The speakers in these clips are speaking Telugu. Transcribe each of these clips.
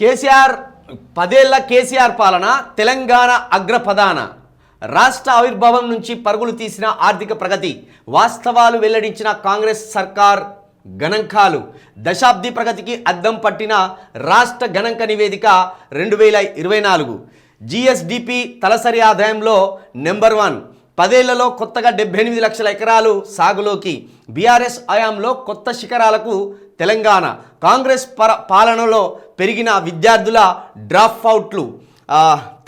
కేసీఆర్ పదేళ్ళ కేసీఆర్ పాలన తెలంగాణ అగ్రప్రధాన. రాష్ట్ర ఆవిర్భావం నుంచి పరుగులు తీసిన ఆర్థిక ప్రగతి వాస్తవాలు వెల్లడించిన కాంగ్రెస్ సర్కార్ గణాంకాలు. దశాబ్ది ప్రగతికి అద్దం పట్టిన రాష్ట్ర గణాంక నివేదిక రెండు వేల ఇరవై నాలుగు. జిఎస్డిపి తలసరి ఆదాయంలో నెంబర్ వన్. పదేళ్ళలో కొత్తగా డెబ్బై ఎనిమిది లక్షల ఎకరాలు సాగులోకి. బీఆర్ఎస్ హయాంలో కొత్త శిఖరాలకు తెలంగాణ. కాంగ్రెస్ పర పాలనలో పెరిగిన విద్యార్థుల డ్రాప్ అవుట్లు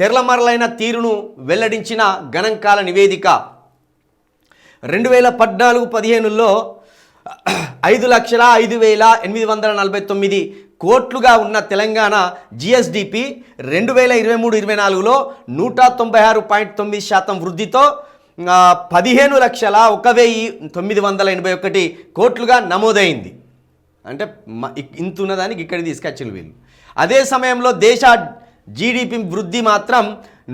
తెరలమరలైన తీరును వెల్లడించిన గణాంకాల నివేదిక. రెండు వేల పద్నాలుగు పదిహేనులో ఐదు లక్షల ఐదు వేల ఎనిమిది వందల నలభై తొమ్మిది కోట్లుగా ఉన్న తెలంగాణ జిఎస్డిపి రెండు వేల ఇరవై మూడు ఇరవై నాలుగులో నూట తొంభై ఆరు పాయింట్ తొమ్మిది శాతం వృద్ధితో పదిహేను లక్షల ఒక వెయ్యి తొమ్మిది వందల ఎనభై ఒకటి కోట్లుగా నమోదైంది. అంటే ఇంత ఉన్నదానికి ఇక్కడికి తీసుకొచ్చిన వీళ్ళు. అదే సమయంలో దేశ జీడిపి వృద్ధి మాత్రం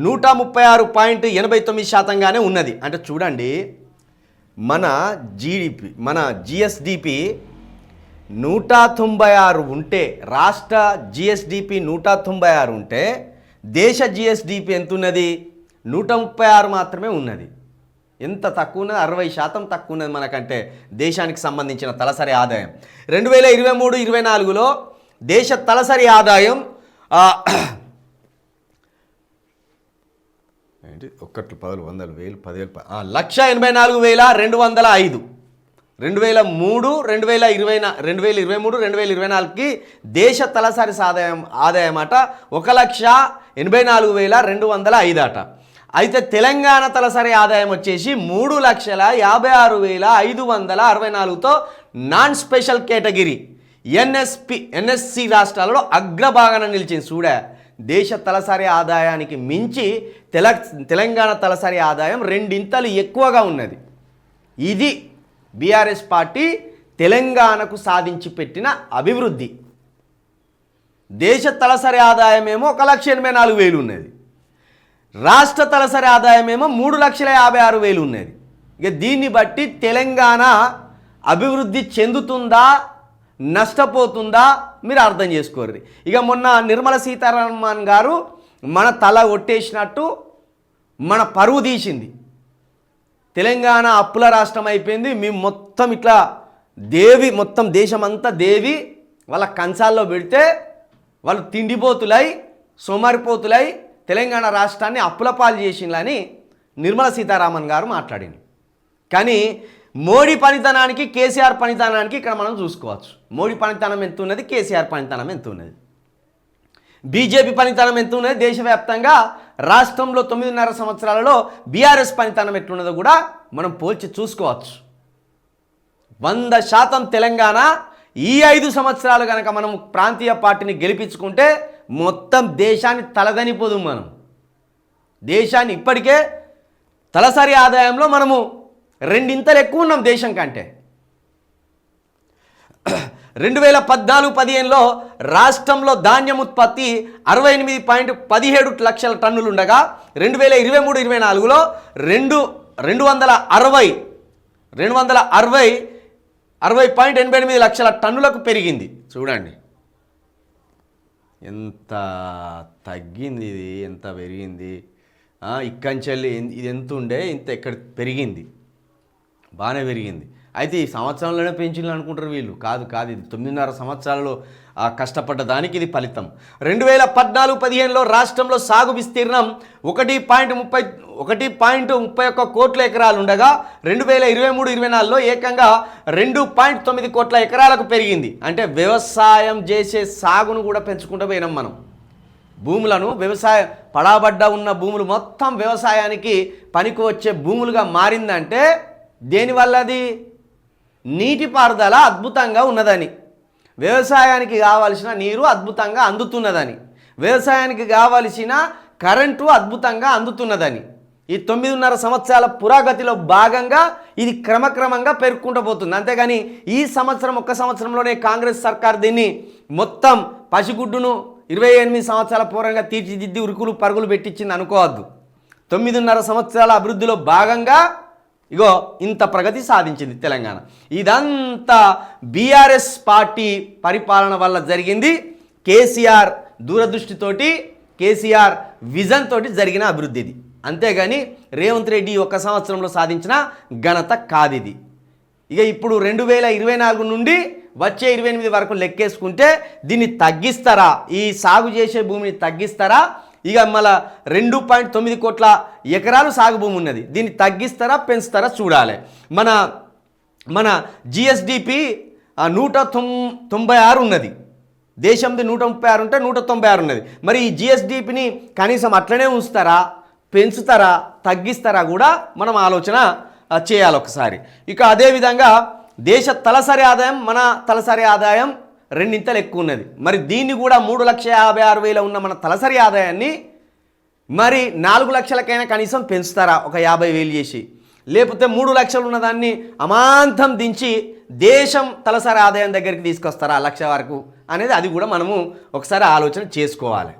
నూట ముప్పై ఆరు పాయింట్ ఎనభై తొమ్మిది శాతంగానే ఉన్నది. అంటే చూడండి మన జీడిపి మన జిఎస్డిపి నూట తొంభై ఆరు ఉంటే రాష్ట్ర జిఎస్డిపి నూట తొంభై ఆరు ఉంటే దేశ జిఎస్డిపి ఎంత ఉన్నది నూట ముప్పై ఆరు మాత్రమే ఉన్నది. ఎంత తక్కువ ఉన్నది అరవై శాతం తక్కువ ఉన్నది మనకంటే దేశానికి సంబంధించిన తలసరి ఆదాయం. రెండు వేల ఇరవై మూడు ఇరవై నాలుగులో దేశ తలసరి ఆదాయం ఏంటి? ఒక్కట్లు పదులు వందలు వేలు పదివేలు లక్ష ఎనభై నాలుగు వేల రెండు వందల ఐదు. రెండు వేల మూడు రెండు వేల ఇరవై రెండు వేల ఇరవై మూడు రెండు వేల ఇరవై నాలుగుకి దేశ తలసరి ఆదాయం ఆదాయం అట ఒక లక్ష ఎనభై నాలుగు వేల రెండు వందల ఐదు అట అయితే తెలంగాణ తలసరి ఆదాయం వచ్చేసి మూడు లక్షల యాభై ఆరు వేల ఐదు వందల అరవై నాలుగుతో non special category. NSP NSC రాష్ట్రాలలో అగ్రభాగాన నిలిచింది చూడే దేశ తలసరి ఆదాయానికి మించి తెల తెలంగాణ తలసరి ఆదాయం రెండింతలు ఎక్కువగా ఉన్నది. ఇది బీఆర్ఎస్ పార్టీ తెలంగాణకు సాధించి పెట్టిన అభివృద్ధి. దేశ తలసరి ఆదాయమేమో ఒక లక్ష ఎనభై నాలుగు వేలు ఉన్నది. రాష్ట్ర తలసరి ఆదాయమేమో మూడు లక్షల యాభై ఆరు వేలు ఉన్నది. ఇక దీన్ని బట్టి తెలంగాణ అభివృద్ధి చెందుతుందా నష్టపోతుందా? మీరు అర్థం చేసుకోరు ఇక మొన్న నిర్మల సీతారామన్ గారు మన తల ఒట్టేసినట్టు మన పరువు తీసింది. తెలంగాణ అప్పుల రాష్ట్రం అయిపోయింది. మేము మొత్తం ఇట్లా దేవి మొత్తం దేశమంతా దేవి వాళ్ళ కంచాల్లో పెడితే వాళ్ళు తిండిపోతులై సోమారిపోతులై తెలంగాణ రాష్ట్రాన్ని అప్పుల పాలు చేసిందని నిర్మల సీతారామన్ గారు మాట్లాడింది కానీ మోడీ పనితనానికి కేసీఆర్ పనితనానికి ఇక్కడ మనం చూసుకోవచ్చు. మోడీ పనితనం ఎంత ఉన్నది కేసీఆర్ పనితనం ఎంత ఉన్నది బీజేపీ పనితనం ఎంత ఉన్నది దేశవ్యాప్తంగా రాష్ట్రంలో తొమ్మిదిన్నర సంవత్సరాలలో బీఆర్ఎస్ పనితనం ఎట్లున్నదో కూడా మనం పోల్చి చూసుకోవచ్చు. వంద శాతం తెలంగాణ ఈ ఐదు సంవత్సరాలు కనుక మనం ప్రాంతీయ పార్టీని గెలిపించుకుంటే మొత్తం దేశాన్ని తలదనిపోదు మనం. దేశాన్ని ఇప్పటికే తలసరి ఆదాయంలో మనము రెండింతలు ఎక్కువ ఉన్నాం దేశం కంటే. రెండు వేల పద్నాలుగు పదిహేనులో రాష్ట్రంలో ధాన్యం ఉత్పత్తి అరవై ఎనిమిది పాయింట్ పదిహేడు లక్షల టన్నులు ఉండగా రెండు వేల ఇరవై మూడు ఇరవై నాలుగులో రెండు రెండు వందల అరవై రెండు వందల అరవై అరవై పాయింట్ ఎనభై ఎనిమిది లక్షల టన్నులకు పెరిగింది. చూడండి. ఎంత తగ్గింది ఇది ఎంత పెరిగింది? ఇక్కడి ఇక్కంచెల్లి వెళ్ళి ఇది ఎంత ఉండే ఇంత ఎక్కడ పెరిగింది? బాగానే పెరిగింది. అయితే ఈ సంవత్సరంలోనే పెంచింది అనుకుంటారు వీళ్ళు. కాదు కాదు ఇది తొమ్మిదిన్నర సంవత్సరాలలో కష్టపడ్డ దానికి ఇది ఫలితం. రెండు వేల పద్నాలుగు పదిహేనులో రాష్ట్రంలో సాగు విస్తీర్ణం ఒకటి పాయింట్ ముప్పై ఒకటి పాయింట్ ముప్పై ఒక్క కోట్ల ఎకరాలు ఉండగా రెండు వేల ఇరవై మూడు ఇరవై నాలుగులో ఏకంగా రెండు పాయింట్ తొమ్మిది కోట్ల ఎకరాలకు పెరిగింది. అంటే వ్యవసాయం చేసే సాగును కూడా పెంచుకుంటూ పోయినాం మనం. భూములను వ్యవసాయ పడాబడ్డ ఉన్న భూములు మొత్తం వ్యవసాయానికి పనికి వచ్చే భూములుగా మారిందంటే దేనివల్ల అది నీటిపారుదల అద్భుతంగా ఉన్నదని. వ్యవసాయానికి కావలసిన నీరు అద్భుతంగా అందుతున్నదని. వ్యవసాయానికి కావలసిన కరెంటు అద్భుతంగా అందుతున్నదని. ఈ తొమ్మిదిన్నర సంవత్సరాల పురోగతిలో భాగంగా ఇది క్రమక్రమంగా పేర్కొంటూ పోతుంది. అంతేగాని ఈ సంవత్సరం ఒక్క సంవత్సరంలోనే కాంగ్రెస్ సర్కార్ దీన్ని మొత్తం పసిగుడ్డును ఇరవై ఎనిమిది సంవత్సరాల పూర్వంగా తీర్చిదిద్ది ఉరుకులు పరుగులు పెట్టించింది అనుకోవద్దు. తొమ్మిదిన్నర సంవత్సరాల అభివృద్ధిలో భాగంగా ఇగో ఇంత ప్రగతి సాధించింది తెలంగాణ. ఇదంతా బీఆర్ఎస్ పార్టీ పరిపాలన వల్ల జరిగింది. కేసీఆర్ దూరదృష్టితోటి కేసీఆర్ విజన్ తోటి జరిగిన అభివృద్ధి ఇది. అంతేగాని రేవంత్ రెడ్డి ఒక సంవత్సరంలో సాధించిన ఘనత కాదిది. ఇక ఇప్పుడు రెండు వేల ఇరవై నాలుగు నుండి వచ్చే ఇరవై ఎనిమిది వరకు లెక్కేసుకుంటే దీన్ని తగ్గిస్తారా? ఈ సాగు చేసే భూమిని తగ్గిస్తారా? ఇక మళ్ళా రెండు పాయింట్ తొమ్మిది కోట్ల ఎకరాలు సాగు భూమి ఉన్నది. దీన్ని తగ్గిస్తారా పెంచుతారా చూడాలి. మన మన జిఎస్డిపి నూట తొం తొంభై ఆరు ఉన్నది. దేశంది నూట ముప్పై ఆరు ఉంటే నూట తొంభై ఆరు ఉన్నది. మరి ఈ జిఎస్డిపిని కనీసం అట్లనే ఉంచుతారా పెంచుతారా తగ్గిస్తారా కూడా మనం ఆలోచన చేయాలి ఒకసారి. ఇక అదేవిధంగా దేశ తలసరి ఆదాయం మన తలసరి ఆదాయం రెండింతలు ఎక్కువ ఉన్నది మరి దీన్ని కూడా మూడు లక్షల యాభై ఆరు వేల ఉన్న మన తలసరి ఆదాయాన్ని మరి నాలుగు లక్షలకైనా కనీసం పెంచుతారా? ఒక యాభై వేలు చేసి. లేకపోతే మూడు లక్షలు ఉన్నదాన్ని అమాంతం దించి దేశం తలసరి ఆదాయం దగ్గరికి తీసుకొస్తారా లక్ష వరకు? అనేది అది కూడా మనము ఒకసారి ఆలోచన చేసుకోవాలి.